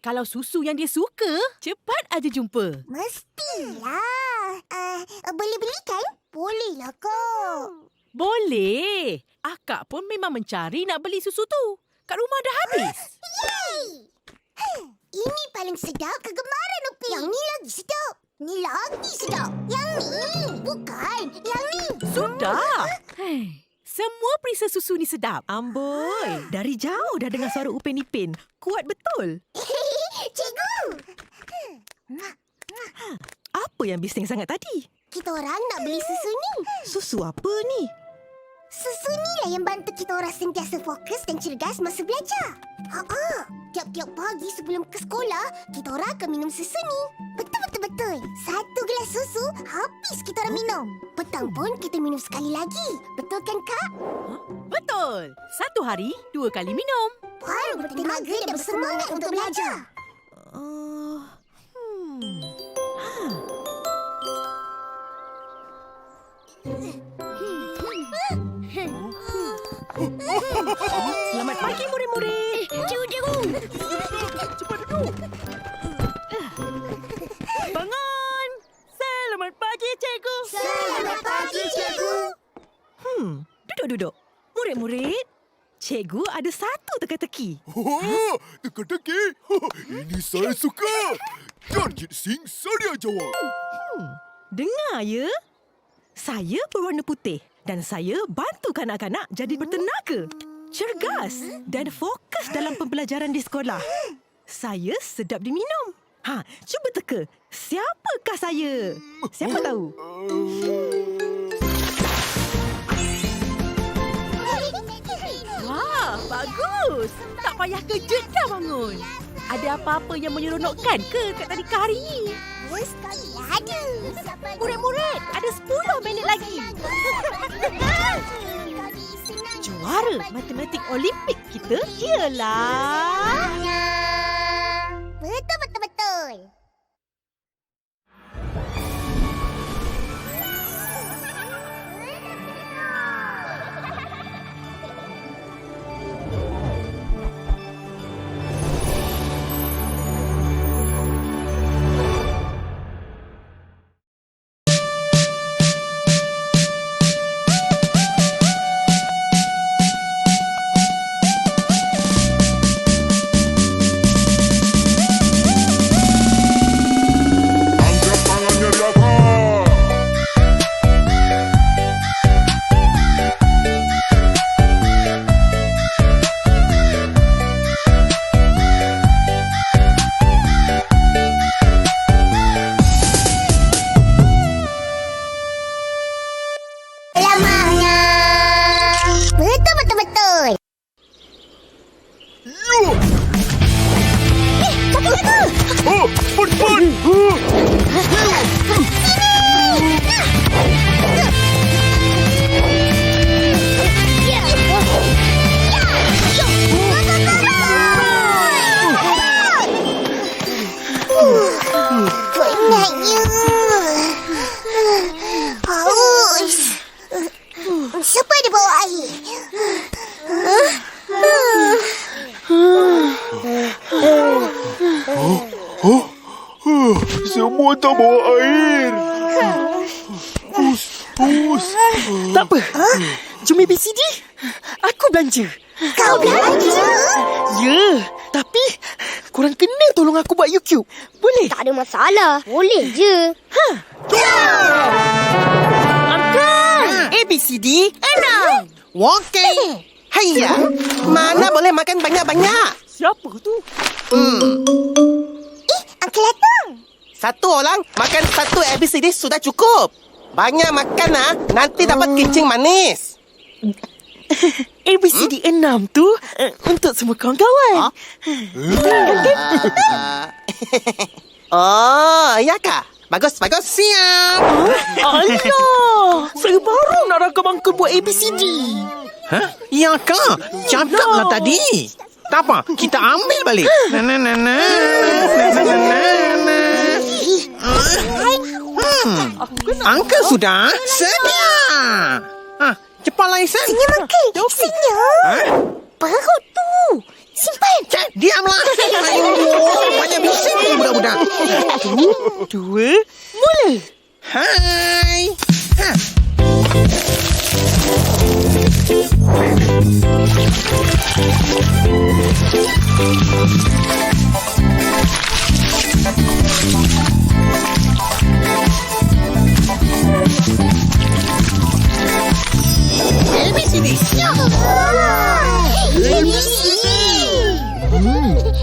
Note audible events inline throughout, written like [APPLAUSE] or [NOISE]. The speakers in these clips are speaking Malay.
kalau susu yang dia suka, cepat aja jumpa. Mestilah. Uh, boleh belikan? Bolehlah kak. Boleh. Akak pun memang mencari nak beli susu tu. Kat rumah dah habis. Yeay! Ini paling sedap kegemaran Upi. Yang ni lagi sedap. Ni lagi sedap. Yang ni. Bukan. Yang ni. Sudah. Hei, semua perisa susu ni sedap. Amboi, dari jauh dah dengar suara Upin Ipin. Kuat betul. [LAUGHS] Apa yang bising sangat tadi? Kita orang nak beli susu ni. Susu apa ni? Susu ni lah yang bantu kita orang sentiasa fokus dan cergas masa belajar. Ha Tiap-tiap pagi sebelum ke sekolah, kita orang akan minum susu ni. Betul-betul-betul. Satu gelas susu, habis kita orang minum. Petang pun kita minum sekali lagi. Betul kan, Kak? Betul. Satu hari, dua kali minum. Baru bertenaga dan bersemangat untuk belajar. Uh, Selamat pagi murid-murid. Cikgu, cikgu. Cepat duduk. Bangun. Selamat pagi, cikgu. Selamat pagi, cikgu. Hmm, duduk-duduk. Murid-murid, cikgu ada satu teka-teki. Oh, teka-teki. Ini saya suka. Jarjit Singh sedia jawab. Dengar ya. Saya berwarna putih dan saya bantu kanak-kanak jadi bertenaga, cergas dan fokus dalam pembelajaran di sekolah. Saya sedap diminum. Ha, cuba teka. Siapakah saya? Siapa tahu? Wah, bagus. Tak payah kejut dah bangun. Ada apa-apa yang menyeronokkan ke kat tadika hari ni? Mesti ada. Murid-murid, ada 10 minit lagi. [LAUGHS] Juara matematik Olimpik kita ialah... Betul, betul, betul. Yo! Cepat, cepat. Oh. Siapa ada bawa air? Oh, huh, semua tak bawa air. Us, us. Tak apa. Jom ABCD. Aku belanja. Kau belanja? Ya, tapi korang kena tolong aku buat YouTube. Boleh? Tak ada masalah. Boleh je. Angkat! ABCD enam. Walking. Haiya, mana boleh makan banyak-banyak? Siapa tu? Atong. Satu orang makan satu ABCD sudah cukup. Banyak makan ah, nanti dapat kencing manis. [LAUGHS] ABCD enam tu uh, untuk semua kawan-kawan. [LAUGHS] oh, ya kah? Bagus, bagus. Siap. Alah, saya baru nak rakam angka buat ABCD. Hah? Ya kak, cakaplah tadi. Tak apa, kita ambil balik. Na na na na. Na na na na na. Hmm. Angka sudah sedia. Ah, Cepatlah Ihsan. Senyum, Uncle. Senyum. Ha? Perut tu. Simpan. Cak, diamlah. Ayo, banyak bising ni budak-budak. Dua, mula. Hai. Ha.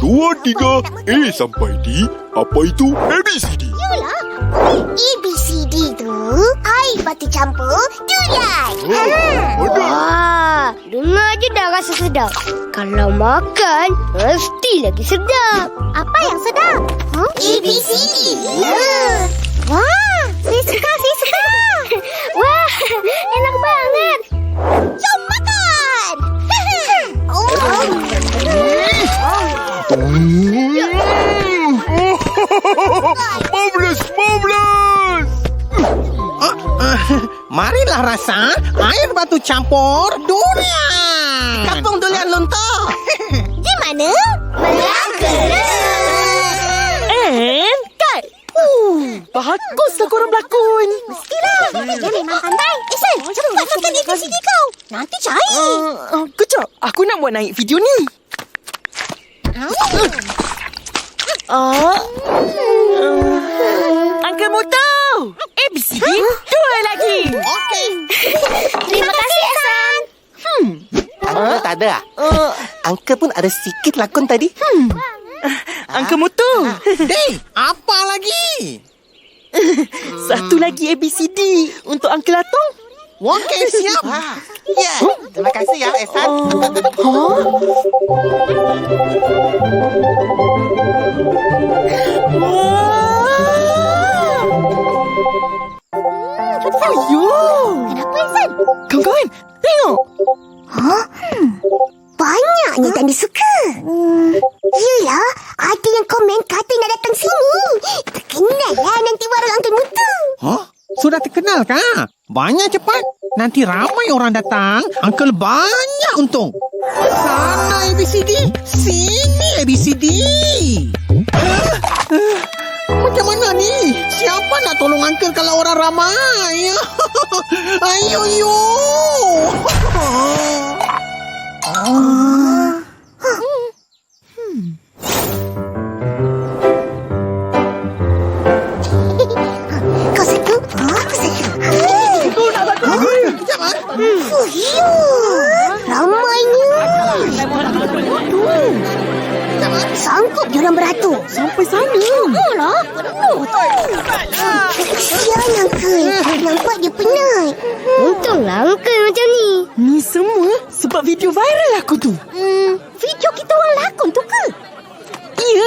Dua, tiga, A sampai D. Apa itu ABCD? C, D tu. Air batu campur. Dulai. Oh, ada. Wah, dengar je dah rasa sedap. Kalau makan, mesti lagi sedap. Apa yang sedap? Huh? A, B, C, D. Ya. Wah, saya suka, saya suka. [LAUGHS] Wah, [LAUGHS] enak banget. Jom makan. oh. Marvelous, marvelous! Marilah rasa air batu campur durian. Kampung durian lontar. [LAUGHS] Di mana? Melaka. And cut. Uh, baguslah korang berlakon. C, D kau. Nanti cair. Uh, uh, kejap, aku nak buat naik video ni. Ah, Uncle Moto! ABCD, dua lagi. Okey. Terima kasih, San. Uncle tak ada ah? Uh, Uncle pun ada sikit lakon tadi. Uncle Moto, Dei, apa lagi? [LAUGHS] satu lagi ABCD untuk Uncle Atong. Okey, siap. Wah, ya. Terima kasih ya, Ehsan. Ayo, Sudah terkenal kah? Banyak cepat. Nanti ramai orang datang. Uncle banyak untung. Sana ABCD. Sini ABCD. Ah, ah, Macam mana ni? Siapa nak tolong Uncle kalau orang ramai? [LAUGHS] Ayo, yo. Kau [LAUGHS]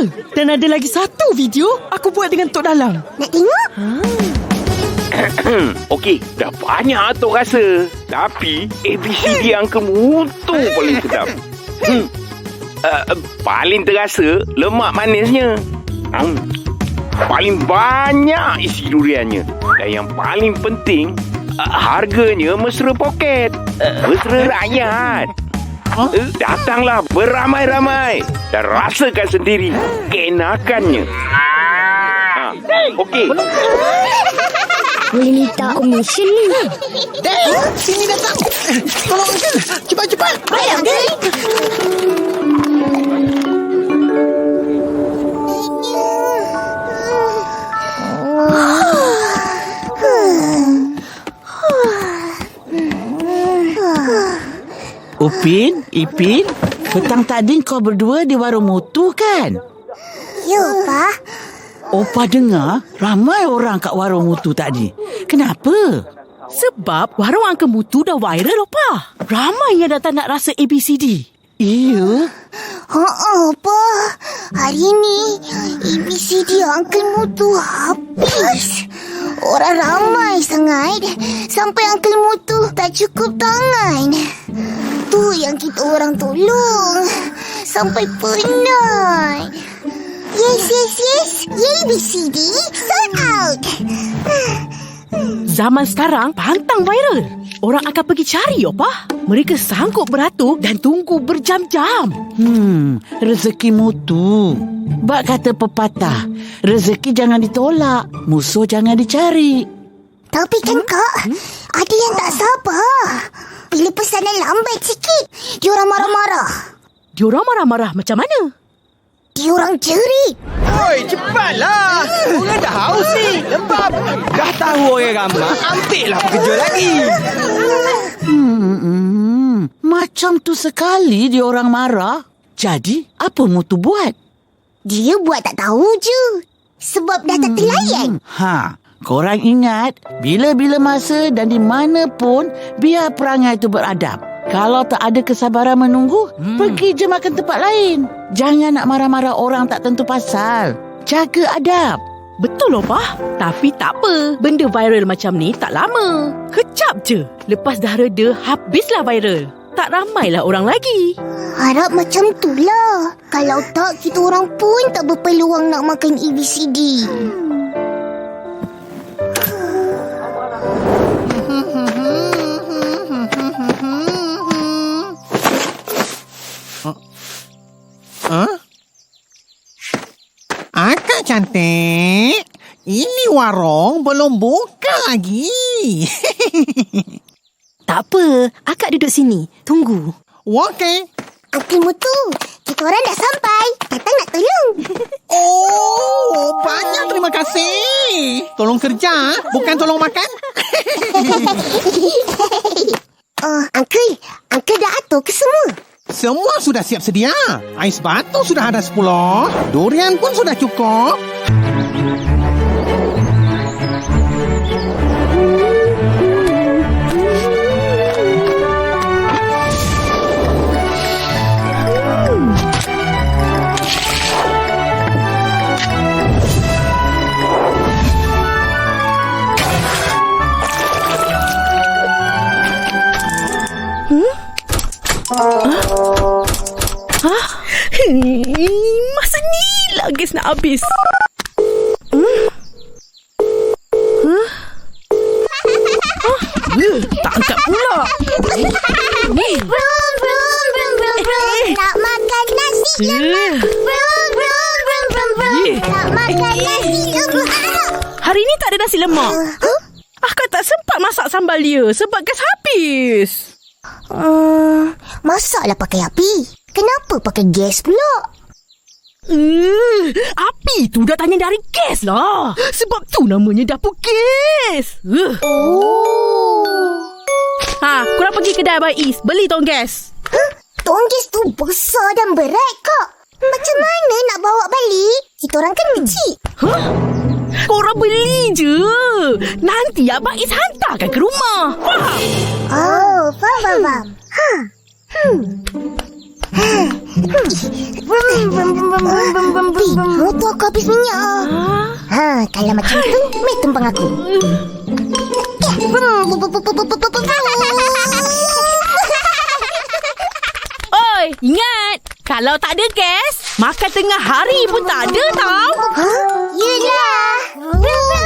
Iya, dan ada lagi satu video aku buat dengan Tok Dalang. Nak tengok? [COUGHS] Okey, dah banyak tu rasa. Tapi ABCD yang kemutu paling sedap. Hmm. Uh, paling terasa lemak manisnya. Hmm. Paling banyak isi duriannya. Dan yang paling penting, uh, harganya mesra poket. Uh, mesra rakyat. Uh, datanglah beramai-ramai dan rasakan sendiri keenakannya. Ha, okey. Boleh minta commission ni. Dei, sini datang. Tolong. Cepat-cepat. Bayar, Uncle. Upin, Ipin, petang tadi kau berdua di warung mutu kan? Ya, Pak. Opa dengar ramai orang kat warung mutu tadi. Kenapa? Sebab warung Uncle Mutu dah viral, Opa. Ramai yang datang nak rasa ABCD. Iya. Oh, apa? Hari ni ABCD Uncle Mutu habis. Orang ramai sangat. Sampai Uncle Mutu tak cukup tangan. Yang kita orang tolong. Sampai penat. Yes, yes, yes. ABCD sold out. Zaman sekarang pantang viral. orang akan pergi cari, Opah. Mereka sanggup beratur dan tunggu berjam-jam. Hmm, rezeki mutu. Bak kata pepatah, rezeki jangan ditolak, musuh jangan dicari. Tapi kan kak, ada yang tak sabar. Bila pesanan lambat sikit, diorang marah-marah. Diorang marah-marah macam mana? Diorang jerit. Oi, cepatlah. Orang dah haus ni. Lembab. Dah tahu orang ramai, ambillah pekerja lagi. Hmm, hmm, macam tu sekali dia orang marah. Jadi, apa mutu buat? Dia buat tak tahu je. Sebab dah tak terlayan. Ha, korang ingat, bila-bila masa dan di mana pun, biar perangai itu beradab. Kalau tak ada kesabaran menunggu, hmm. pergi je makan tempat lain. Jangan nak marah-marah orang tak tentu pasal. Jaga adab. Betul, Opah. Tapi tak apa. Benda viral macam ni tak lama. Kejap je. Lepas dah reda, habislah viral. Tak ramailah orang lagi. Harap macam tu lah. Kalau tak, kita orang pun tak berpeluang nak makan ABCD. Huh? Warung belum buka lagi. [LAUGHS] Tak apa, akak duduk sini. Tunggu. Okey. Uncle Mutu, kita orang dah sampai. Datang nak tolong. [LAUGHS] Oh, banyak terima kasih. Tolong kerja, bukan tolong makan. [LAUGHS] Oh, Uncle, Uncle dah atur ke semua? Semua sudah siap sedia. Ais batu sudah ada 10. Durian pun sudah cukup. Habis. Hmm? Huh? Huh? Eh, tak angkat pula. Ni. Brum, brum, brum, brum, brum. Nak makan nasi lemak. Eh, Brum, brum, brum, brum, brum. Eh. Nak makan nasi lemak. hari ni tak ada nasi lemak. Akak tak sempat masak sambal dia sebab gas habis. Hmm, masaklah pakai api. Kenapa pakai gas pula? Uh, api tu dah tanya dari gas lah. Sebab tu namanya dapur gas. Uh. Oh. Ha, korang pergi kedai Abang Is. Beli tong gas. Huh? Tong gas tu besar dan berat kak. Macam mana nak bawa balik? Kita orang kan kecil. Huh? Korang beli je. Nanti Abang Is hantarkan ke rumah. Faham? Oh, faham, faham, faham. Ha. Hmm. Ha. Hmm motor aku habis minyak Ha, kalau macam tu, mai tumpang aku. Oi, ingat. Kalau tak ada gas, makan tengah hari pun tak ada tau. Ha? Yelah. Ha?